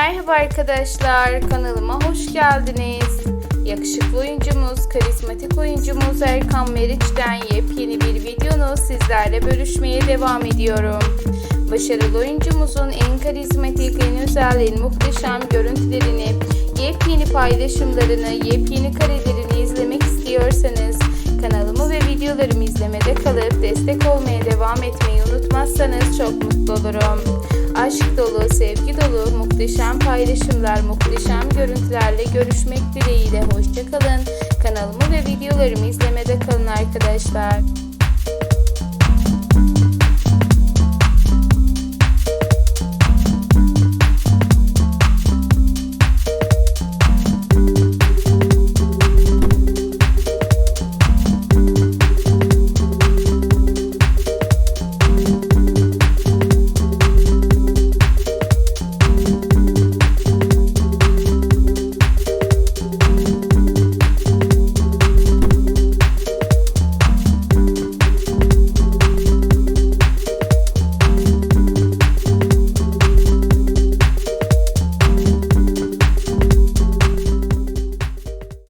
Merhaba arkadaşlar, kanalıma hoş geldiniz. Yakışıklı oyuncumuz, karizmatik oyuncumuz Erkan Meriç'ten yepyeni bir videonu sizlerle bölüşmeye devam ediyorum. Başarılı oyuncumuzun en karizmatik, en özel, en muhteşem görüntülerini, yepyeni paylaşımlarını, yepyeni karelerini izlemek istiyorsanız kanalımı ve videolarımı izlemede kalıp destek olmaya devam etmeyi unutmazsanız çok mutlu olurum. Aşk dolu, sevgi dolu, muhteşem paylaşımlar, muhteşem görüntülerle görüşmek dileğiyle hoşçakalın. Kanalımı ve videolarımı izlemede kalın arkadaşlar.